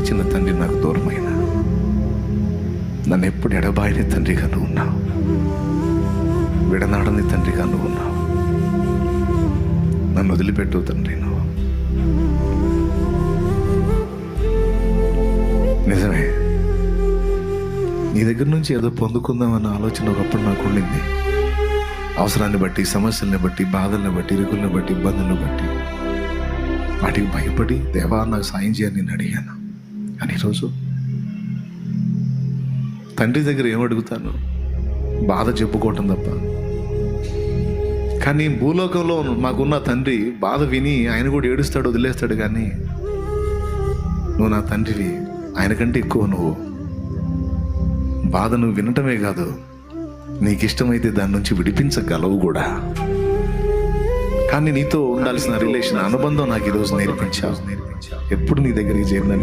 చిన్న తండ్రి నాకు దూరమైన. నన్ను ఎప్పుడు ఎడబాయిని తండ్రిగా నువ్వు ఉన్నావు. విడనాడని తండ్రిగా నువ్వు ఉన్నావు. నన్ను వదిలిపెట్టు తండ్రి నువ్వు. నిజమే. నీ దగ్గర నుంచి ఏదో పొందుకుందామన్న ఆలోచన ఒకప్పుడు నాకు ఉండింది. అవసరాన్ని బట్టి సమస్యల్ని బట్టి బాధల్ని బట్టి ఇరుకుల్ని బట్టి ఇబ్బందులను బట్టి. వాటికి భయపడి దేవా నాకు సాయం చేయని నేను అడిగాను. కానీ ఈరోజు తండ్రి దగ్గర ఏం అడుగుతాను? బాధ చెప్పుకోవటం తప్ప. కానీ భూలోకంలో మాకున్న తండ్రి బాధ విని ఆయన కూడా ఏడుస్తాడు వదిలేస్తాడు కానీ నువ్వు నా తండ్రివి. ఆయన కంటే ఎక్కువ నువ్వు. బాధ నువ్వు వినటమే కాదు నీకు ఇష్టమైతే దాని నుంచి విడిపించగలవు కూడా. కానీ నీతో ఉండాల్సిన రిలేషన్ అనుబంధం నాకు ఈరోజు నేర్పించావు. ఎప్పుడు నీ దగ్గరికి చేరిన